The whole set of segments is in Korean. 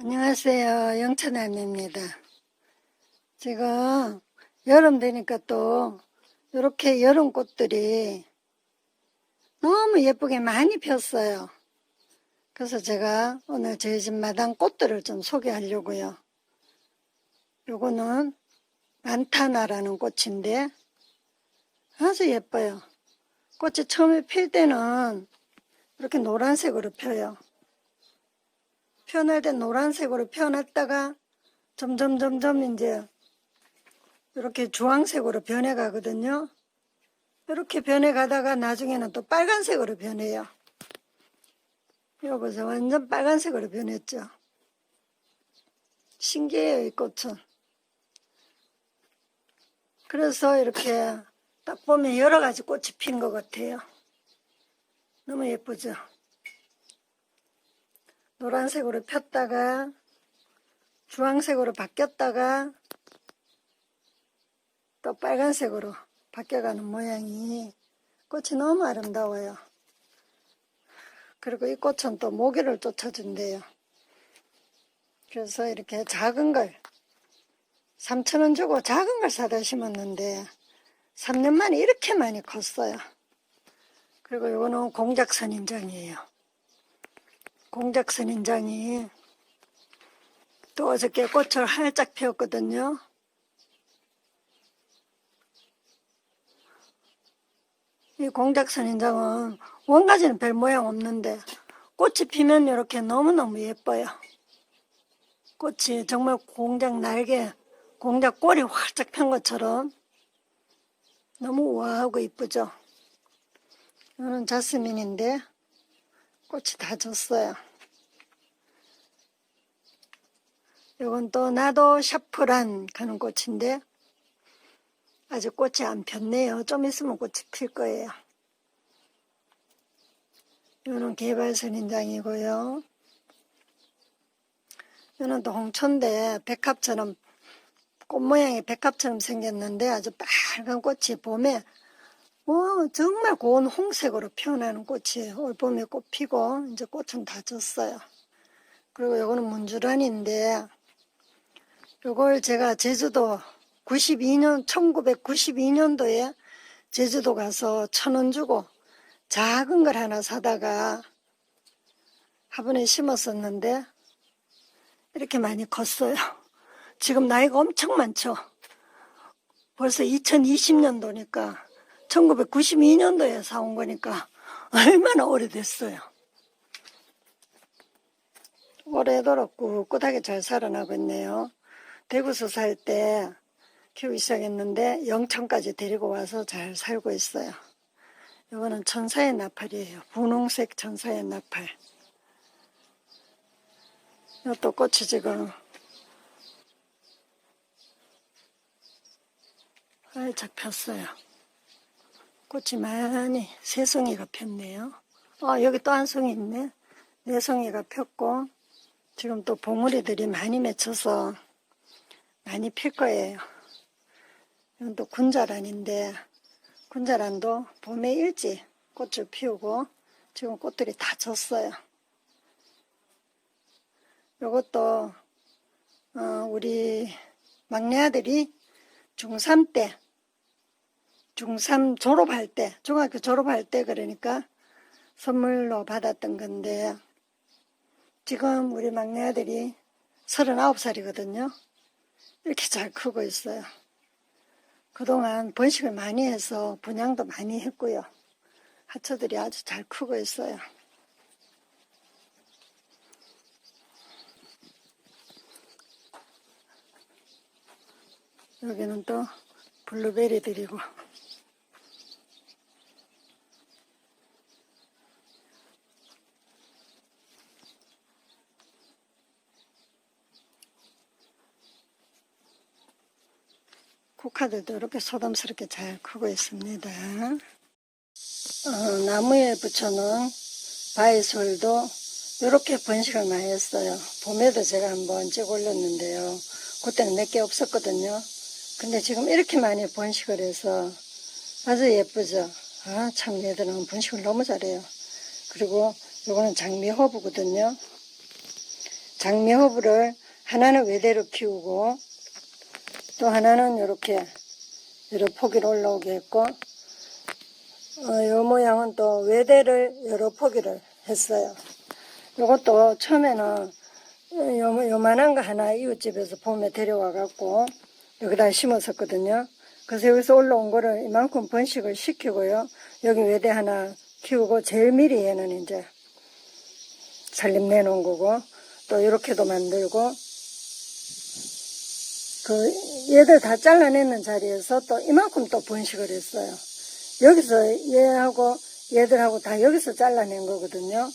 안녕하세요. 영천할매입니다. 지금 여름 되니까 또 이렇게 여름 꽃들이 너무 예쁘게 많이 폈어요. 그래서 제가 오늘 저희 집 마당 꽃들을 좀 소개하려고요. 요거는 만타나라는 꽃인데 아주 예뻐요. 꽃이 처음에 필 때는 이렇게 노란색으로 펴요. 피어날 때 노란색으로 피어났다가 점점 점점 이제 이렇게 주황색으로 변해 가거든요. 이렇게 변해 가다가 나중에는 또 빨간색으로 변해요. 이거 보세요. 완전 빨간색으로 변했죠. 신기해요, 이 꽃은. 그래서 이렇게 딱 보면 여러 가지 꽃이 핀 것 같아요. 너무 예쁘죠? 노란색으로 폈다가 주황색으로 바뀌었다가 또 빨간색으로 바뀌어가는 모양이 꽃이 너무 아름다워요. 그리고 이 꽃은 또 모기를 쫓아준대요. 그래서 이렇게 작은 걸 3천원 주고 작은 걸 사다 심었는데 3년 만에 이렇게 많이 컸어요. 그리고 이거는 공작 선인장이에요. 공작 선 인장이 또 어저께 꽃을 활짝 피웠거든요. 이 공작 선 인장은 원가지는 별 모양 없는데 꽃이 피면 이렇게 너무너무 예뻐요. 꽃이 정말 공작 날개, 공작 꼬리 활짝 편 것처럼 너무 우아하고 이쁘죠. 이거는 자스민인데 꽃이 다 졌어요. 이건 또 나도 샤프란 가는 꽃인데 아직 꽃이 안 폈네요. 좀 있으면 꽃이 필 거예요. 이거는 개발선인장이고요. 이거는 또 홍천대 백합처럼 꽃 모양이 백합처럼 생겼는데 아주 빨간 꽃이 봄에 뭐 정말 고운 홍색으로 피어나는 꽃이에요. 올 봄에 꽃 피고 이제 꽃은 다 졌어요. 그리고 요거는 문주란인데 요걸 제가 제주도 92년 1992년도에 제주도 가서 천 원 주고 작은 걸 하나 사다가 화분에 심었었는데 이렇게 많이 컸어요. 지금 나이가 엄청 많죠. 벌써 2020년도니까 1992년도에 사온 거니까 얼마나 오래됐어요. 올해도록 꿋꿋하게 잘 살아나고 있네요. 대구서 살 때 키우기 시작했는데 영천까지 데리고 와서 잘 살고 있어요. 이거는 천사의 나팔이에요. 분홍색 천사의 나팔. 이것도 꽃이 지금 활짝 폈어요. 꽃이 많이 세 송이가 폈네요. 어, 여기 또 한 송이 있네. 네 송이가 폈고 지금 또 봉우리들이 많이 맺혀서 많이 필 거예요. 이건 또 군자란인데 군자란도 봄에 일찍 꽃을 피우고 지금 꽃들이 다 졌어요. 요것도 어, 우리 막내 아들이 중3 때 중3 졸업할 때 중학교 졸업할 때 그러니까 선물로 받았던 건데 지금 우리 막내 아들이 39살이거든요. 이렇게 잘 크고 있어요. 그동안 번식을 많이 해서 분양도 많이 했고요. 하초들이 아주 잘 크고 있어요. 여기는 또 블루베리들이고 국화들도 이렇게 소담스럽게 잘 크고 있습니다. 어, 나무에 붙여놓은 바이솔도 이렇게 번식을 많이 했어요. 봄에도 제가 한번 찍어 올렸는데요. 그때는 몇 개 없었거든요. 근데 지금 이렇게 많이 번식을 해서 아주 예쁘죠. 아, 참 얘들은 번식을 너무 잘해요. 그리고 요거는 장미 허브거든요. 장미호부를 하나는 외대로 키우고 또 하나는 이렇게 여러 포기로 올라오게 했고 어, 요 모양은 또 외대를 여러 포기를 했어요. 요것도 처음에는 요, 요만한 거 하나 이웃집에서 봄에 데려와 갖고 여기다 심었었거든요. 그래서 여기서 올라온 거를 이만큼 번식을 시키고요. 여기 외대 하나 키우고 제일 미리 얘는 이제 살림 내놓은 거고 또 이렇게도 만들고 그 얘들 다 잘라내는 자리에서 또 이만큼 또 번식을 했어요. 여기서 얘하고 얘들하고 다 여기서 잘라낸 거거든요.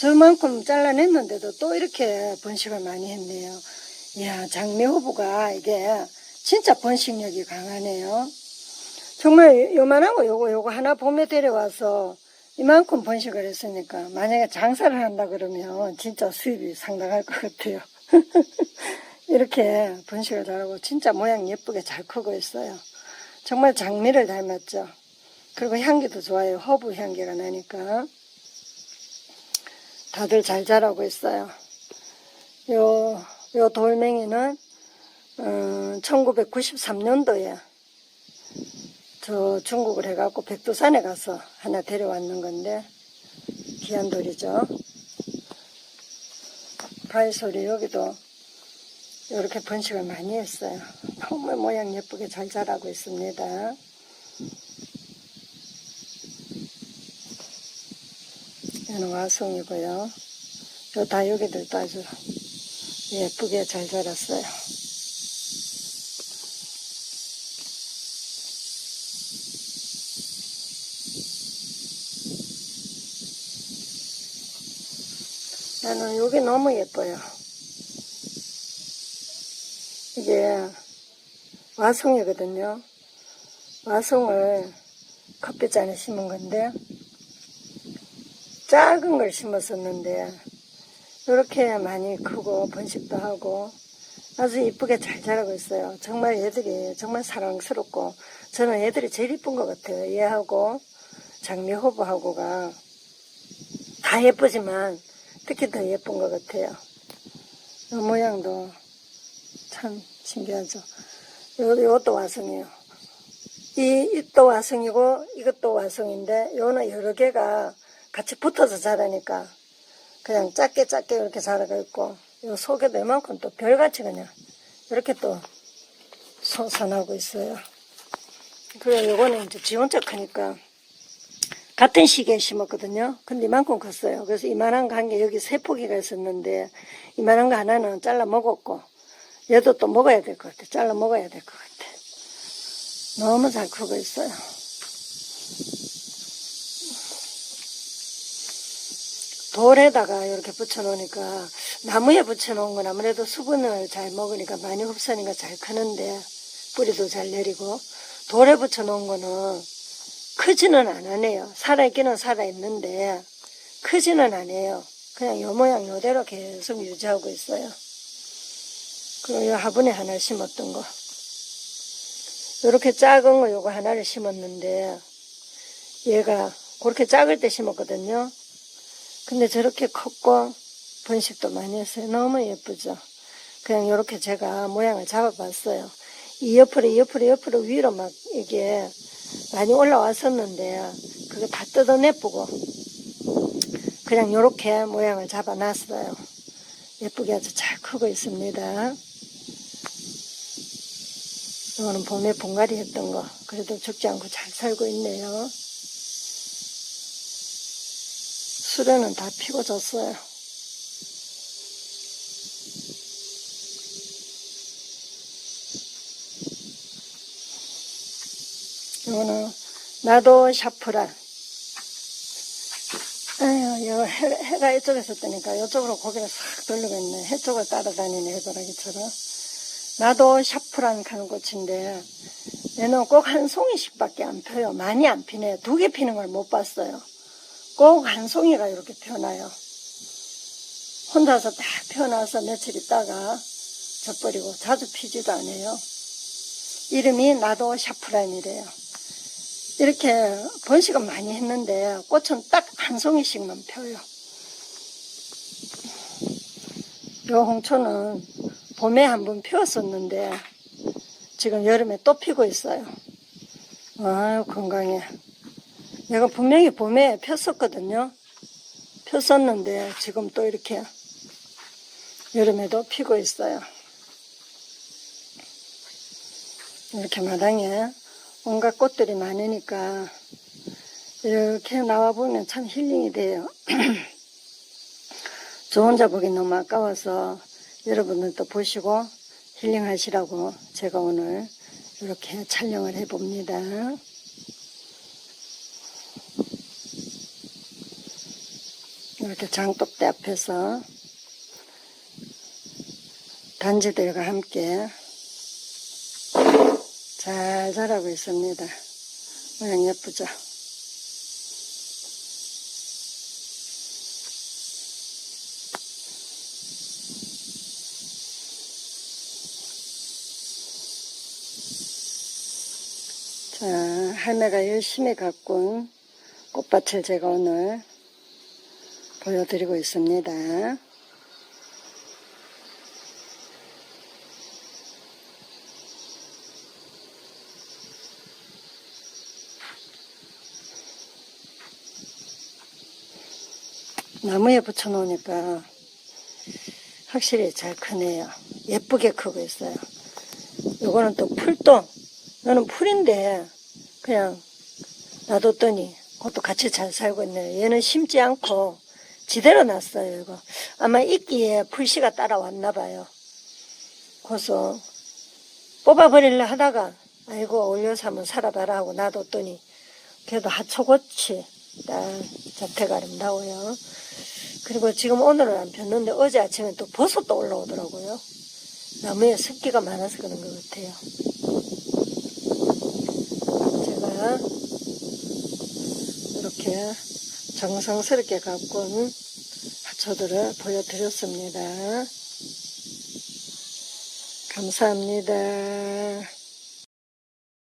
저만큼 잘라냈는데도 또 이렇게 번식을 많이 했네요. 이야, 장미 호부가 이게 진짜 번식력이 강하네요. 정말 요만한 거 요거 요거 하나 봄에 데려와서 이만큼 번식을 했으니까 만약에 장사를 한다 그러면 진짜 수입이 상당할 것 같아요. 이렇게 번식을 잘하고 진짜 모양 예쁘게 잘 크고 있어요. 정말 장미를 닮았죠. 그리고 향기도 좋아요. 허브 향기가 나니까. 다들 잘 자라고 있어요. 요, 요 돌멩이는, 어, 1993년도에 저 중국을 해갖고 백두산에 가서 하나 데려왔는 건데, 귀한 돌이죠. 바이솔이 여기도 이렇게 번식을 많이 했어요. 정말 모양 예쁘게 잘 자라고 있습니다. 얘는 와송이고요. 요 다육이들도 아주 예쁘게 잘 자랐어요. 나는 여기 너무 예뻐요. 이게 와송이거든요. 와송을 커피잔에 심은 건데 작은 걸 심었었는데 이렇게 많이 크고 번식도 하고 아주 이쁘게 잘 자라고 있어요. 정말 얘들이 정말 사랑스럽고 저는 얘들이 제일 이쁜 것 같아요. 얘하고 장미호부하고가 다 예쁘지만 특히 더 예쁜 것 같아요. 이 모양도 참 신기하죠. 요, 요것도 와송이에요. 이, 이또 와송이고 이것도 와송인데 요는 여러 개가 같이 붙어서 자라니까 그냥 작게 작게 이렇게 자라가 있고 요 속에도 이만큼 또 별같이 그냥 이렇게 또 솟아나고 있어요. 그리고 요거는 이제 지 혼자 크니까 같은 시기에 심었거든요. 근데 이만큼 컸어요. 그래서 이만한 거 한 개 여기 세 포기가 있었는데 이만한 거 하나는 잘라 먹었고 얘도 또 먹어야 될 것 같아. 잘라 먹어야 될 것 같아. 너무 잘 크고 있어요. 돌에다가 이렇게 붙여놓으니까 나무에 붙여놓은 건 아무래도 수분을 잘 먹으니까 많이 흡수하니까 잘 크는데 뿌리도 잘 내리고 돌에 붙여놓은 거는 크지는 않아네요. 살아있기는 살아있는데 크지는 않아요. 그냥 요 모양 요대로 계속 유지하고 있어요. 요 화분에 하나 심었던 거. 요렇게 작은 거 요거 하나를 심었는데 얘가 그렇게 작을 때 심었거든요. 근데 저렇게 컸고 번식도 많이 했어요. 너무 예쁘죠. 그냥 이렇게 제가 모양을 잡아봤어요. 이 옆으로 이 옆으로 옆으로 위로 막 이게 많이 올라왔었는데 그거 다 뜯어내쁘고 그냥 이렇게 모양을 잡아놨어요. 예쁘게 아주 잘 크고 있습니다. 이거는 봄에 분갈이 했던 거 그래도 죽지 않고 잘 살고 있네요. 수련은 다 피고 졌어요. 이거는 나도 샤프란. 아유, 이거 해, 해가 이쪽에서 뜨니까 이쪽으로 고개를 싹 돌리고 있네. 해 쪽을 따라다니네, 해바라기처럼. 나도 샤프란 가는 꽃인데, 얘는 꼭 한 송이씩밖에 안 펴요. 많이 안 피네. 두 개 피는 걸 못 봤어요. 꼭 한 송이가 이렇게 펴나요. 혼자서 딱 펴나서 며칠 있다가 져버리고 자주 피지도 않아요. 이름이 나도 샤프란이래요. 이렇게 번식은 많이 했는데 꽃은 딱 한 송이씩만 펴요. 요 홍초는 봄에 한번 피웠었는데 지금 여름에 또 피고 있어요. 아유 건강해. 내가 분명히 봄에 폈었거든요. 폈었는데 지금 또 이렇게 여름에도 피고 있어요. 이렇게 마당에 온갖 꽃들이 많으니까 이렇게 나와보면 참 힐링이 돼요. 저 혼자 보기 너무 아까워서 여러분들도 보시고 힐링하시라고 제가 오늘 이렇게 촬영을 해봅니다. 이렇게 장독대 앞에서 단지들과 함께 잘 자라고 있습니다. 모양 예쁘죠? 자, 할매가 열심히 가꾼 꽃밭을 제가 오늘 보여드리고 있습니다. 나무에 붙여놓으니까 확실히 잘 크네요. 예쁘게 크고 있어요. 요거는 또 풀도, 이거는 풀인데 그냥 놔뒀더니 그것도 같이 잘 살고 있네요. 얘는 심지 않고 지대로 놨어요. 이거 아마 이끼에 풀씨가 따라왔나 봐요. 그래서 뽑아버리려 하다가 아이고 올려서 한번 살아봐라 하고 놔뒀더니 그래도 하초같이 딱 자태가 아름다워요. 그리고 지금 오늘은 안 폈는데 어제 아침에 또 버섯도 올라오더라고요. 나무에 습기가 많아서 그런 것 같아요. 이렇게 정성스럽게 가꾼 하초들을 보여드렸습니다. 감사합니다.